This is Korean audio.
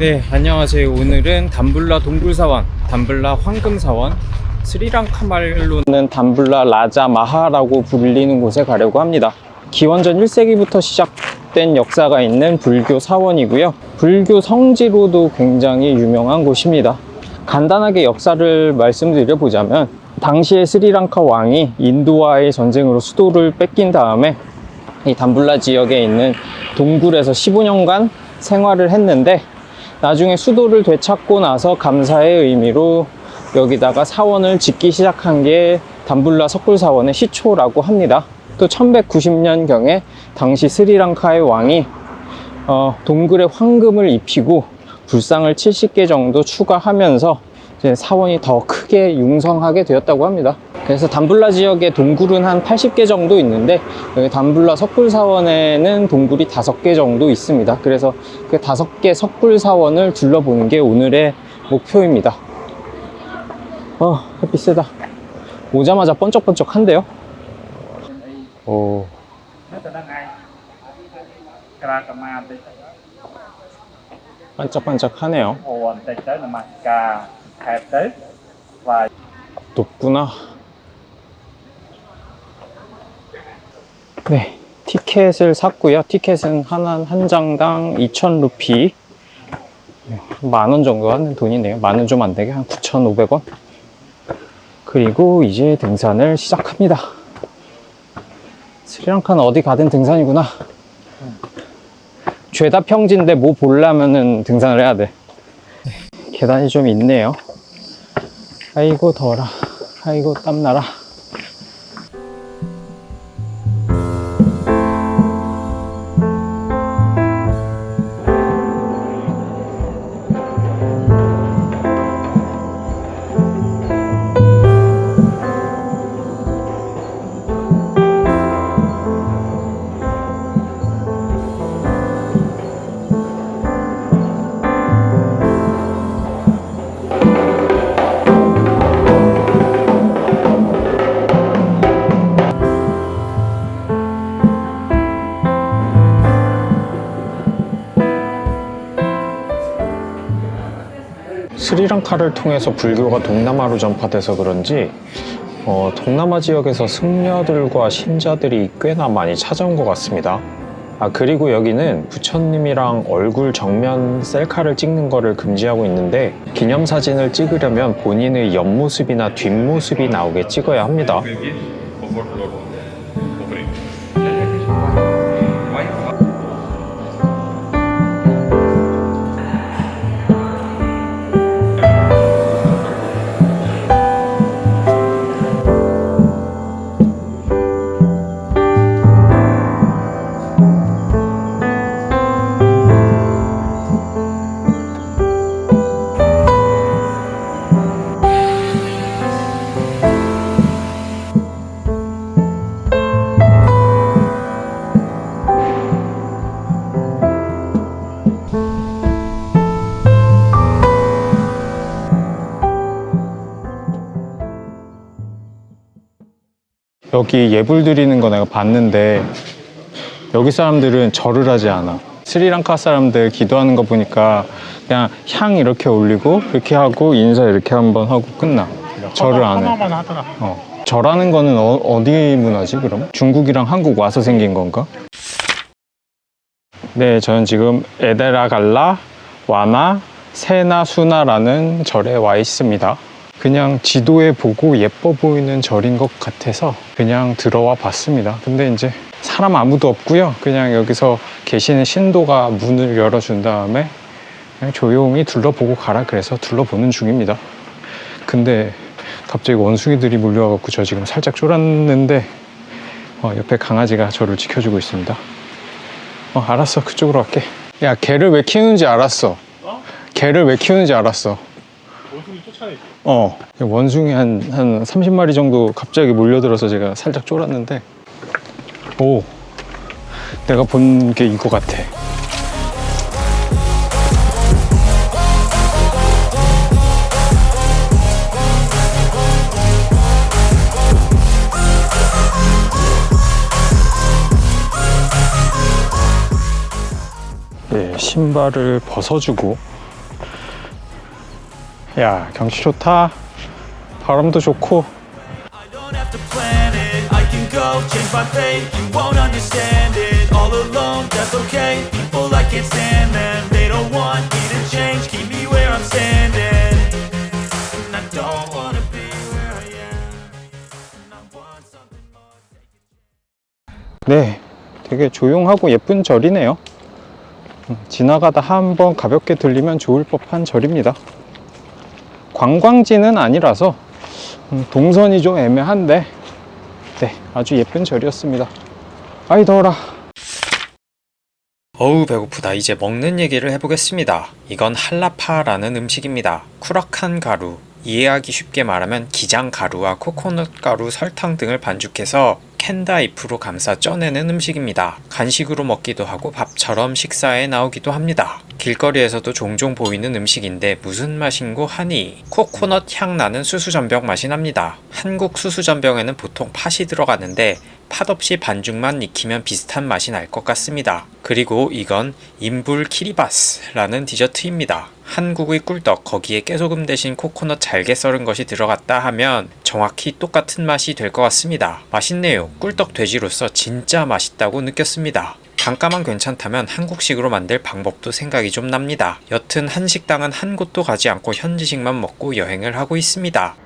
네, 안녕하세요. 오늘은 담블라 동굴사원, 담블라 황금사원, 스리랑카 말로는 담블라 라자 마하라고 불리는 곳에 가려고 합니다. 기원전 1세기부터 시작된 역사가 있는 불교 사원이고요. 불교 성지로도 굉장히 유명한 곳입니다. 간단하게 역사를 말씀드려 보자면 당시에 스리랑카 왕이 인도와의 전쟁으로 수도를 뺏긴 다음에 이 담블라 지역에 있는 동굴에서 15년간 생활을 했는데 나중에 수도를 되찾고 나서 감사의 의미로 여기다가 사원을 짓기 시작한 게 담블라 석굴사원의 시초라고 합니다. 또 1190년경에 당시 스리랑카의 왕이 어, 동굴에 황금을 입히고 불상을 70개 정도 추가하면서 사원이 더 크게 융성하게 되었다고 합니다. 그래서 담블라 지역에 동굴은 한 80개 정도 있는데 여기 담블라 석굴사원에는 동굴이 5개 정도 있습니다. 그래서 그 5개 석굴사원을 둘러보는 게 오늘의 목표입니다. 어, 햇빛 세다. 오자마자 번쩍번쩍한데요? 오. 반짝반짝하네요. 높구나. 네, 티켓을 샀고요. 티켓은 하나 한 장당 2,000 루피. 만 원 정도 하는 돈이네요. 만 원 좀 안 되게 한 9,500원. 그리고 이제 등산을 시작합니다. 스리랑카는 어디 가든 등산이구나. 죄다 평지인데 뭐 보려면은 등산을 해야 돼. 계단이 좀 있네요. 아이고 더라 아이고 땀나라 스리랑카를 통해서 불교가 동남아로 전파돼서 그런지 어, 동남아 지역에서 승려들과 신자들이 꽤나 많이 찾아온 것 같습니다. 아 그리고 여기는 부처님이랑 얼굴 정면 셀카를 찍는 거를 금지하고 있는데 기념사진을 찍으려면 본인의 옆모습이나 뒷모습이 나오게 찍어야 합니다. 여기 예불 드리는 거 내가 봤는데 여기 사람들은 절을 하지 않아. 스리랑카 사람들 기도하는 거 보니까 그냥 향 이렇게 올리고 이렇게 하고 인사 이렇게 한번 하고 끝나. 절을 안 해. 하나만 하더라 어. 절하는 거는 어, 디 문화지 그럼? 중국이랑 한국 와서 생긴 건가? 네, 저는 지금 에데라갈라 와나 세나 수나라는 절에 와 있습니다. 그냥 지도에 보고 예뻐 보이는 절인 것 같아서 그냥 들어와 봤습니다. 근데 이제 사람 아무도 없고요. 그냥 여기서 계시는 신도가 문을 열어준 다음에 그냥 조용히 둘러보고 가라 그래서 둘러보는 중입니다. 근데 갑자기 원숭이들이 몰려와갖고 저 지금 살짝 쫄았는데 어, 옆에 강아지가 저를 지켜주고 있습니다. 어, 알았어. 그쪽으로 갈게. 야, 개를 왜 키우는지 알았어. 개를 왜 키우는지 알았어. 원숭이 쫓아내지. 어, 원숭이 한, 한 30마리 정도 갑자기 몰려들어서 제가 살짝 쫄았는데, 오, 내가 본 게 이거 같아. 네, 신발을 벗어주고 야 경치 좋다 바람도 좋고. 네 되게 조용하고 예쁜 절이네요 음, 지나가다 한번 가볍게 들리면 좋을 법한 절입니다 관광지는 아니라서 음, 동선이 좀 애매한데 네 아주 예쁜 절이었습니다. 아이 더워라. 어우 배고프다. 이제 먹는 얘기를 해보겠습니다. 이건 할라파라는 음식입니다. 쿠락한 가루. 이해하기 쉽게 말하면 기장 가루와 코코넛 가루, 설탕 등을 반죽해서 캔다이프로 감싸 쪄내는 음식입니다. 간식으로 먹기도 하고 밥처럼 식사에 나오기도 합니다. 길거리에서도 종종 보이는 음식인데 무슨 맛인고 하니 코코넛 향 나는 수수전병 맛이 납니다. 한국 수수전병에는 보통 팥이 들어가는데 팥 없이 반죽만 익히면 비슷한 맛이 날 것 같습니다. 그리고 이건 인불 키리바스라는 디저트입니다. 한국의 꿀떡 거기에 깨소금 대신 코코넛 잘게 썰은 것이 들어갔다 하면 정확히 똑같은 맛이 될 것 같습니다. 맛있네요. 꿀떡 돼지로서 진짜 맛있다고 느꼈습니다. 단가만 괜찮다면 한국식으로 만들 방법도 생각이 좀 납니다. 여튼 한식당은 한 곳도 가지 않고 현지식만 먹고 여행을 하고 있습니다.